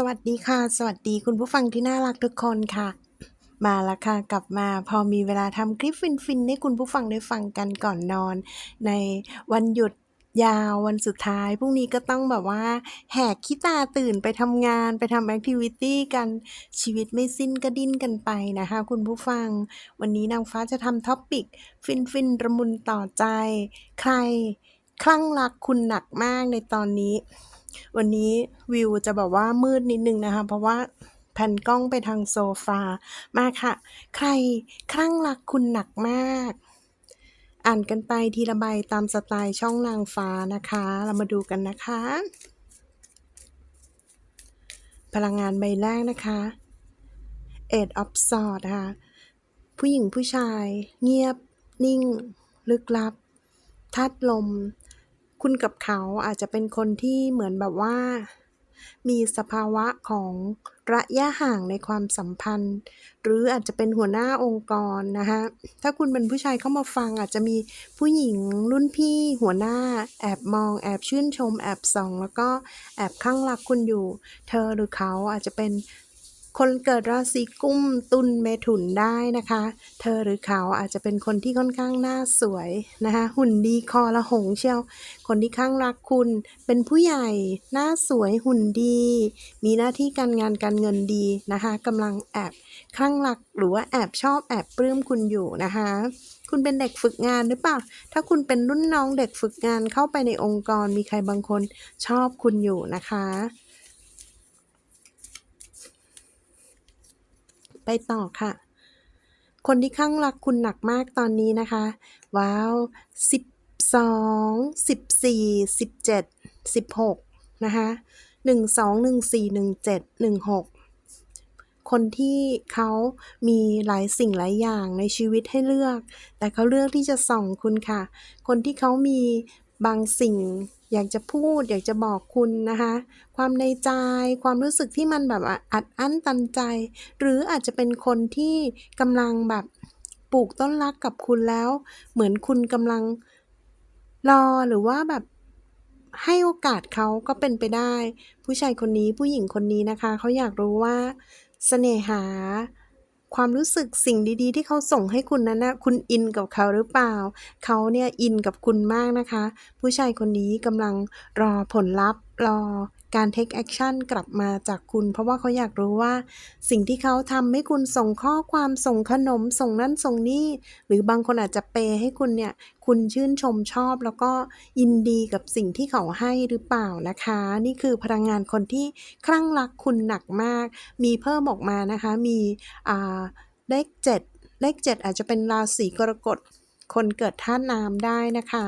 สวัสดีค่ะ สวัสดีคุณผู้ฟังที่น่ารักทุกคนค่ะ มาแล้วค่ะ กลับมาพอมีเวลาทำคลิปฟินๆให้คุณผู้ฟังได้ฟังกันก่อนนอน ในวันหยุดยาววันสุดท้ายพรุ่งนี้ก็ต้องแบบว่า แหกขี้ตาตื่นไปทำงานไปทำแอคทิวิตี้กันชีวิตไม่สิ้นก็ดิ้นกันไปนะคะคุณผู้ฟัง วันนี้นางฟ้าจะทำท็อปปิก ฟินๆระมุนต่อใจ ใครคลั่งรักคุณหนักมากในตอนนี้ วันนี้วิวจะแบบว่ามืดนิดนึงนะคะ เพราะว่าแผ่นกล้องไปทางโซฟา มาค่ะ ใครคลั่งรักคุณหนักมาก อ่านกันไปทีละใบตามสไตล์ช่องนางฟ้านะคะ เรามาดูกันนะคะ พลังงานใบแรกนะคะ Eight of Swords นะผู้หญิงผู้ชาย เงียบ นิ่ง ลึกลับธาตุลม คุณกับเขาอาจจะเป็นคนที่เหมือนแบบว่า มีสภาวะของระยะห่างในความสัมพันธ์ หรืออาจจะเป็นหัวหน้าองค์กรนะคะถ้าคุณเป็นผู้ชายเข้ามาฟังอาจจะมีผู้หญิงรุ่นพี่หัวหน้า แอบมอง แอบชื่นชม แอบส่อง แล้วก็แอบข้างรักคุณอยู่ เธอหรือเขาอาจจะเป็น คนเกิดราศีกุมตุลเมถุนได้นะคะ เธอหรือเขาอาจจะเป็นคนที่ค่อนข้างหน้าสวยนะคะ หุ่นดีคอละหงเชียว คนที่ข้างรักคุณ เป็นผู้ใหญ่หน้าสวยหุ่นดี มีหน้าที่การงานการเงินดีนะคะกำลังแอบข้างรักหรือว่าแอบชอบแอบปลื้มคุณอยู่นะคะคุณเป็นเด็กฝึกงานหรือเปล่า ถ้าคุณเป็นรุ่นน้องเด็กฝึกงานเข้าไปในองค์กรมีใครบางคนชอบคุณอยู่นะคะ ไปต่อค่ะ คนที่ข้างรักคุณหนักมากตอนนี้นะคะ ว้าว12 14 17 16นะคะ12 14 17 16คนที่เขามีหลายสิ่งหลายอย่างในชีวิตให้เลือก แต่เขาเลือกที่จะส่องคุณค่ะ คนที่เขามีบางสิ่ง อยากจะพูด อยากจะบอกคุณนะคะ ความในใจ ความรู้สึกที่มันแบบอัดอั้นตันใจ หรืออาจจะเป็นคนที่กำลังแบบปลูกต้นรักกับคุณแล้ว เหมือนคุณกำลังรอหรือว่าแบบให้โอกาสเขาก็เป็นไปได้ ผู้ชายคนนี้ผู้หญิงคนนี้นะคะ เขาอยากรู้ว่าเสน่หา ความรู้สึกสิ่งดี ๆ ที่เขาส่งให้คุณนั้นนะคุณอินกับเขาหรือเปล่า เขาเนี่ยอินกับคุณมากนะคะ ผู้ชายคนนี้กำลังรอผลลัพธ์ รอการ take action กลับมาจากคุณ เพราะว่าเขาอยากรู้ว่า สิ่งที่เขาทำให้คุณส่งข้อความส่งขนมส่งนั่นส่งนี่ หรือบางคนอาจจะเปย์ให้คุณเนี่ย คุณชื่นชมชอบ แล้วก็ยินดีกับสิ่งที่เขาให้หรือเปล่านะคะ นี่คือพลังงานคนที่คลั่งรักคุณหนักมาก มีเพิ่มออกมานะคะ มีเลขเจ็ดเลขเจ็ดอาจจะเป็นราศีกรกฎคนเกิดธาน้ำได้นะคะ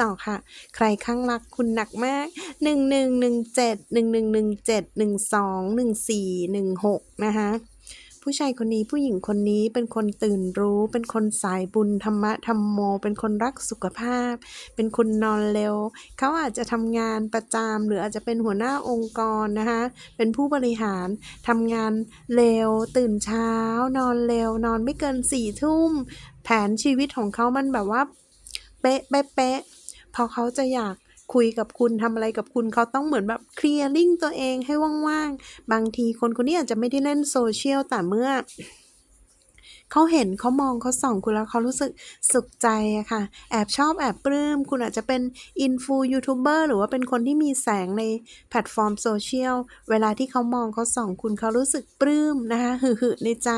ต่อค่ะ ใครข้างรักคุณหนักมาก 1 1 1 7 1 1 1 7 1 2 1 4 1 6 นะคะผู้ชายคนนี้ผู้หญิงคนนี้เป็นคนตื่นรู้ เป็นคนสายบุญธรรมะธรรมโม เป็นคนรักสุขภาพ เป็นคนนอนเร็ว เขาอาจจะทำงานประจำหรืออาจจะเป็นหัวหน้าองค์กรนะคะเป็นผู้บริหารทำงานเร็ว ตื่นเช้า นอนเร็วนอนไม่เกินสี่ทุ่มแผนชีวิตของเขามันแบบว่า เป๊ะเป๊ะเป๊ะพอเขาจะอยากคุยกับคุณทำอะไรกับคุณเขาต้องเหมือนแบบเคลียร์ลิงตัวเองให้ว่างๆ บางทีคนคนนี้อาจจะไม่ได้เล่นโซเชียลแต่เมื่อ เขาเห็นเขามองเขาส่องคุณแล้วเขารู้สึกสุขใจอะค่ะ แอบชอบแอบปลื้ม คุณอาจจะเป็นอินฟูยูทูบเบอร์หรือว่าเป็นคนที่มีแสงในแพลตฟอร์มโซเชียล เวลาที่เขามองเขาส่องคุณเขารู้สึกปลื้มนะคะหึ่ๆในใจ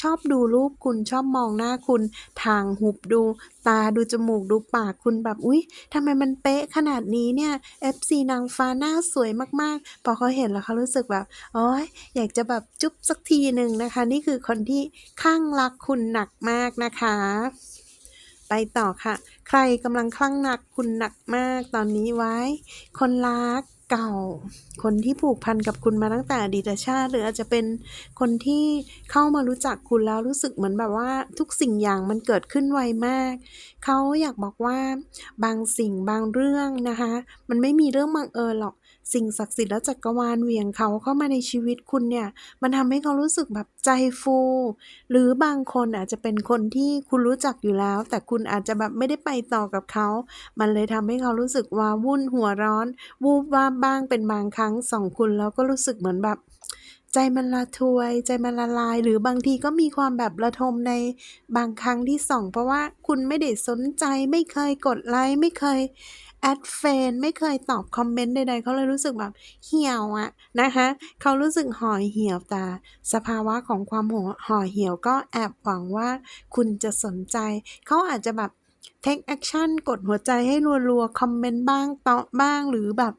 ชอบดูรูปคุณชอบมองหน้าคุณ ทางหุบดู ตาดูจมูกดูปากคุณแบบอุ๊ยทำไมมันเป๊ะขนาดนี้เนี่ย FC นางฟ้าหน้าสวยมากๆ พอเขาเห็นแล้วเขารู้สึกแบบโอ๊ยอยากจะแบบจุ๊บสักทีหนึ่งนะคะ นี่คือคนที่ข้างรักคุณหนักมากนะคะ ไปต่อค่ะ ใครกำลังคลั่งหนักคุณหนักมากตอนนี้ไว้ คนรักเก่า คนที่ผูกพันกับคุณมาตั้งแต่อดีตชาติ หรืออาจจะเป็นคนที่เข้ามารู้จักคุณแล้วรู้สึกเหมือนแบบว่าทุกสิ่งอย่างมันเกิดขึ้นไวมาก เขาอยากบอกว่าบางสิ่งบางเรื่องนะคะ มันไม่มีเรื่องบังเอิญหรอก สิ่งศักดิ์สิทธิ์และจักรวาลเหวี่ยงเขาเข้ามาในชีวิตคุณเนี่ย มันทำให้เขารู้สึกแบบใจฟู หรือบางคนอาจจะเป็นคนที่คุณรู้จักอยู่แล้ว แต่คุณอาจจะแบบไม่ได้ไปต่อกับเขา มันเลยทำให้เขารู้สึกว้าวุ่นหัวร้อน วูบวาบบ้างเป็นบางครั้งส่องคุณแล้วก็รู้สึกเหมือนแบบใจมันละทวย ใจมันละลาย หรือบางทีก็มีความแบบระทมในบางครั้งที่ส่อง เพราะว่าคุณไม่ได้สนใจไม่เคยกดไลค์ไม่เคย แอดเฟนไม่เคยตอบคอมเมนต์ใดๆเขาเลยรู้สึกแบบเหี่ยวอะนะคะเขารู้สึกห่อเหี่ยวแต่สภาวะของความห่อห่อเหี่ยวก็แอบหวังว่าคุณจะสนใจ เขาอาจจะแบบ take action กดหัวใจให้รัวๆ คอมเมนต์บ้างตอบบ้างหรือแบบ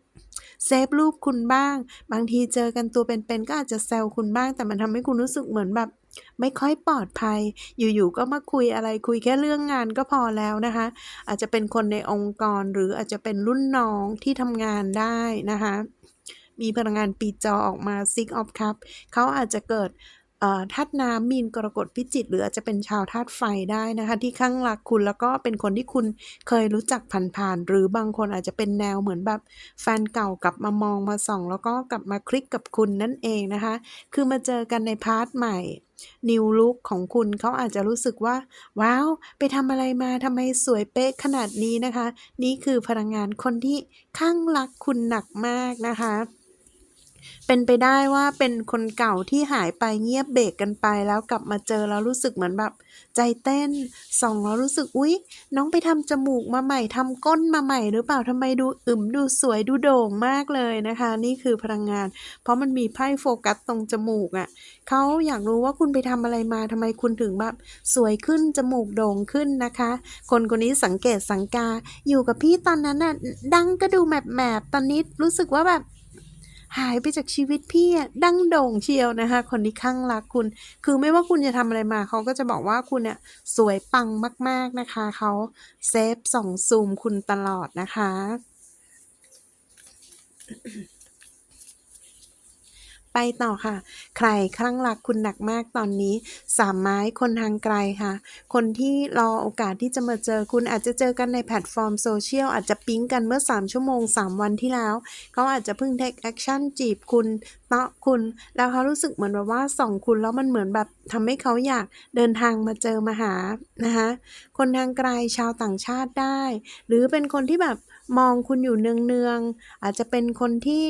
เซฟรูปคุณบ้าง บางทีเจอกันตัวเป็นๆก็อาจจะแซวคุณบ้าง แต่มันทำให้คุณรู้สึกเหมือนแบบไม่ค่อยปลอดภัย อยู่ๆ ก็มาคุยอะไรคุยแค่เรื่องงานก็พอแล้วนะคะ อาจจะเป็นคนในองค์กรหรืออาจจะเป็นรุ่นน้องที่ทำงานได้นะคะ มีพลังงานปีจอออกมา Six of Cup เขาอาจจะเกิด ธาตุน้ำมีนกรกฎพิจิกหรืออาจจะเป็นชาวธาตุไฟได้นะคะ ที่ข้างรักคุณแล้วก็เป็นคนที่คุณเคยรู้จักผ่านๆหรือบางคนอาจจะเป็นแนวเหมือนแบบแฟนเก่ากลับมามองมาส่อง แล้วก็กลับมาคลิกกับคุณนั่นเองนะคะ คือมาเจอกันในพาร์ทใหม่นิวลุคของคุณเขาอาจจะรู้สึกว่า ว้าว ไปทำอะไรมาทำไมสวยเป๊ะขนาดนี้นะคะ นี่คือพลังงานคนที่ข้างรักคุณหนักมากนะคะ เป็นไปได้ว่าเป็นคนเก่าที่หายไปเงียบเบรกกันไป แล้วกลับมาเจอแล้วรู้สึกเหมือนแบบใจเต้นส่องแล้วรู้สึกอุ๊ย น้องไปทำจมูกมาใหม่ทำก้นมาใหม่ หรือเปล่าทำไมดูอึมดูสวยดูโด่งมากเลยนะคะ นี่คือพลังงาน เพราะมันมีไพ่โฟกัสตรงจมูกอะ่ะเขาอยากรู้ว่าคุณไปทำอะไรมาทำไมคุณถึงแบบสวยขึ้นจมูกโด่งขึ้นนะคะ คนคนนี้สังเกตสังกาอยู่กับพี่ตอนนั้นน่ะดังก็ดูแมบแมบตอนนี้รู้สึกว่าแบบ หายไปจากชีวิตพี่ดังโด่งเชียวนะคะ คนที่ข้างรักคุณ คือไม่ว่าคุณจะทำอะไรมาเขาก็จะบอกว่าคุณเนี่ยสวยปังมาก ๆนะคะเขาเซฟส่องซูมคุณตลอดนะคะ ไปต่อค่ะ ใครคลั่งรักคุณหนักมากตอนนี้ สามไม้คนทางไกลค่ะ คนที่รอโอกาสที่จะมาเจอคุณอาจจะเจอกันในแพลตฟอร์มโซเชียลอาจจะปิ๊งกันเมื่อ 3 ชั่วโมง 3 วันที่แล้ว เขาอาจจะเพิ่ง take action จีบคุณเตาะคุณ แล้วเขารู้สึกเหมือนแบบว่าส่องคุณแล้วมันเหมือนแบบทำให้เขาอยากเดินทางมาเจอมาหานะคะคนทางไกลชาวต่างชาติได้ หรือเป็นคนที่แบบมองคุณอยู่เนืองๆ อาจจะเป็นคนที่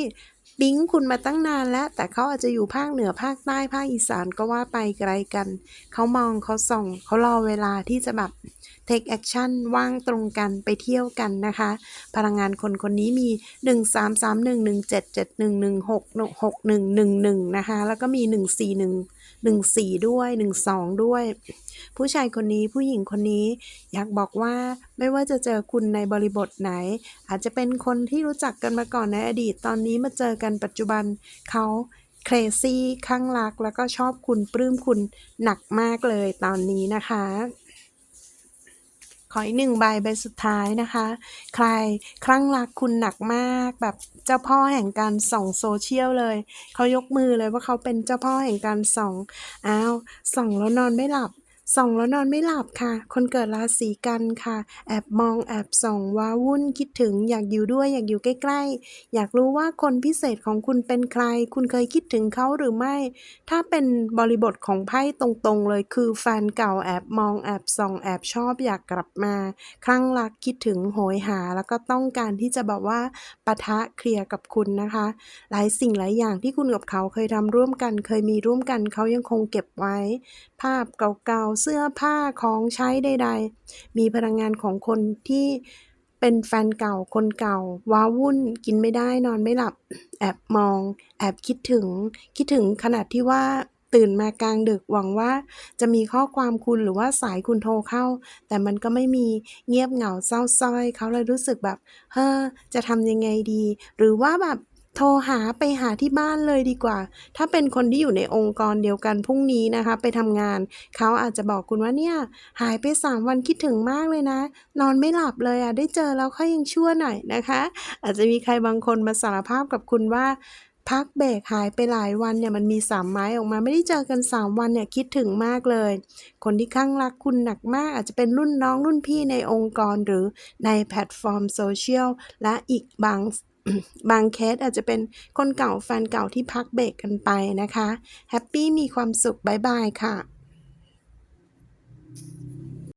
ปิ๊งคุณมาตั้งนานแล้ว แต่เขาอาจจะอยู่ภาคเหนือภาคใต้ภาคอีสานก็ว่าไปไกลกัน เขามองเขาส่องเขารอเวลาที่จะแบบ take action ว่างตรงกันไปเที่ยวกันนะคะ พลังงานคนคนนี้มี 1 3 3 1 1 7 7 1 1 6 6 1 1 1นะคะ แล้วก็มี 1 4 1 1 4 ด้วย 1 2 ด้วย ผู้ชายคนนี้ผู้หญิงคนนี้ อยากบอกว่าไม่ว่าจะเจอคุณในบริบทไหน อาจจะเป็นคนที่รู้จักกันมาก่อนในอดีตตอนนี้มาเจอกันปัจจุบันเขาเครซี่ข้างรักแล้วก็ชอบคุณปลื้มคุณหนักมากเลยตอนนี้นะคะ ออีกหนึ่งใบใบสุดท้ายนะคะ ใครคลั่งรักคุณหนักมากแบบเจ้าพ่อแห่งการส่องโซเชียลเลย เขายกมือเลยว่าเขาเป็นเจ้าพ่อแห่งการส่อง อ้าว ส่องแล้วนอนไม่หลับ ส่องแล้วนอนไม่หลับค่ะ คนเกิดราศีกันค่ะ แอบมองแอบส่องว้าวุ่นคิดถึงอยากอยู่ด้วยอยากอยู่ใกล้ๆ อยากรู้ว่าคนพิเศษของคุณเป็นใคร คุณเคยคิดถึงเขาหรือไม่ ถ้าเป็นบริบทของไพ่ตรงๆเลยคือแฟนเก่าแอบมองแอบส่องแอบชอบอยากกลับมา คลั่งรักคิดถึงโหยหา แล้วก็ต้องการที่จะแบบว่าปะทะเคลียร์กับคุณนะคะ หลายสิ่งหลายอย่างที่คุณกับเขาเคยทำร่วมกัน เคยมีร่วมกันเขายังคงเก็บไว้ ภาพเก่าๆเสื้อผ้าของใช้ใด ๆ มีพลังงานของคนที่เป็นแฟนเก่าคนเก่า ว้าวุ่นกินไม่ได้นอนไม่หลับ แอบมอง แอบคิดถึง คิดถึงขนาดที่ว่าตื่นมากลางดึกหวังว่าจะมีข้อความคุณหรือว่าสายคุณโทรเข้า แต่มันก็ไม่มีเงียบเหงาเศร้าส้อยเขาเลยรู้สึกแบบ เฮ้อจะทำยังไงดี หรือว่าแบบ โทรหาไปหาที่บ้านเลยดีกว่า ถ้าเป็นคนที่อยู่ในองค์กรเดียวกันพรุ่งนี้นะคะ ไปทำงาน เขาอาจจะบอกคุณว่าเนี่ยหายไปสามวันคิดถึงมากเลยนะ นอนไม่หลับเลยอะได้เจอแล้วค่อยยังชั่วหน่อยนะคะ อาจจะมีใครบางคนมาสารภาพกับคุณว่าพักเบรกหายไปหลายวันเนี่ยมันมีสามไม้ออกมาไม่ได้เจอกัน 3 วันเนี่ยคิดถึงมากเลย คนที่ข้างรักคุณหนักมากอาจจะเป็นรุ่นน้องรุ่นพี่ในองค์กรหรือในแพลตฟอร์มโซเชียลและอีกบาง บางเคสอาจจะเป็นคนเก่าแฟนเก่าที่พักเบรกกันไปนะคะ แฮปปี้มีความสุข บ๊ายบายค่ะ